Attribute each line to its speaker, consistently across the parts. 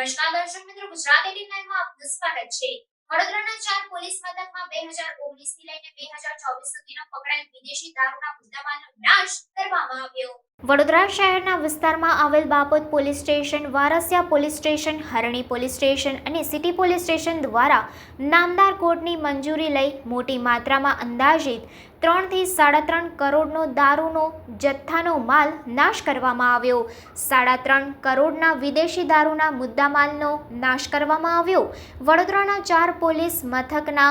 Speaker 1: દર્શક મિત્રો, ગુજરાત એટી નાઇનમાં આપનું સ્વાગત છે. વડોદરાના ચાર પોલીસ મથકમાં બે હજાર ઓગણીસથી લઈને બે હજાર ચોવીસ સુધીનો પકડાયેલ વિદેશી દારૂના મુદ્દામાલનો નાશ કરવામાં આવ્યો. વડોદરા શહેરના વિસ્તારમાં આવેલ Bapod police station, Varasiya police station, Harni police station અને સિટી પોલીસ સ્ટેશન દ્વારા નામદાર કોર્ટની મંજૂરી લઈ મોટી માત્રામાં અંદાજિત ત્રણથી સાડા ત્રણ કરોડનો દારૂનો, જથ્થાનો માલ નાશ કરવામાં આવ્યો. સાડા ત્રણ કરોડના વિદેશી દારૂના મુદ્દામાલનો નાશ કરવામાં આવ્યો. વડોદરાના ચાર પોલીસ મથકના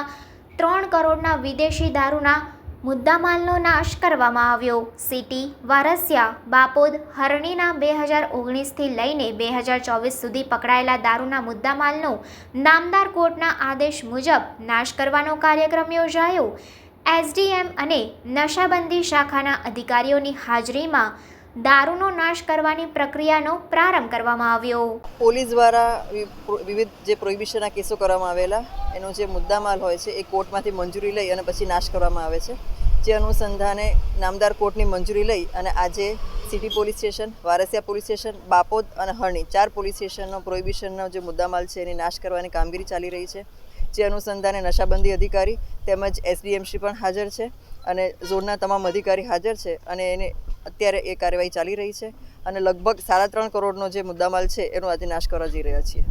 Speaker 1: ત્રણ કરોડના વિદેશી દારૂના મુદ્દામાલનો નાશ કરવામાં આવ્યો. સિટી, વારસિયા, બાપોદ, હરણીના બે હજાર ઓગણીસથી લઈને બે હજાર ચોવીસ સુધી પકડાયેલા દારૂના મુદ્દામાલનો નામદાર કોર્ટના આદેશ મુજબ નાશ કરવાનો કાર્યક્રમ યોજાયો. એસડીએમ અને નશાબંધી શાખાના અધિકારીઓની હાજરીમાં દારૂનો નાશ કરવાની પ્રક્રિયાનો પ્રારંભ કરવામાં આવ્યો.
Speaker 2: પોલીસ દ્વારા વિવિધ જે પ્રોહિબિશનના કેસો કરવામાં આવેલા, એનો જે મુદ્દામાલ હોય છે એ કોર્ટમાંથી મંજૂરી લઈ અને પછી નાશ કરવામાં આવે છે. જે અનુસંધાને નામદાર કોર્ટની મંજૂરી લઈ અને આજે city police station, Varasiya police station, Bapod અને હરણી ચાર પોલીસ સ્ટેશનનો પ્રોહિબિશનનો જે મુદ્દામાલ છે એની નાશ કરવાની કામગીરી ચાલી રહી છે. જે અનુસંધાને નશાબંધી અધિકારી તેમજ એસડીએમસી પણ હાજર છે અને ઝોનના તમામ અધિકારી હાજર છે અને એને અત્યારે એ કાર્યવાહી ચાલી રહી છે અને લગભગ સાડા ત્રણ કરોડનો જે મુદ્દામાલ છે, એનો આજે નાશ કરવા જઈ રહ્યા છીએ.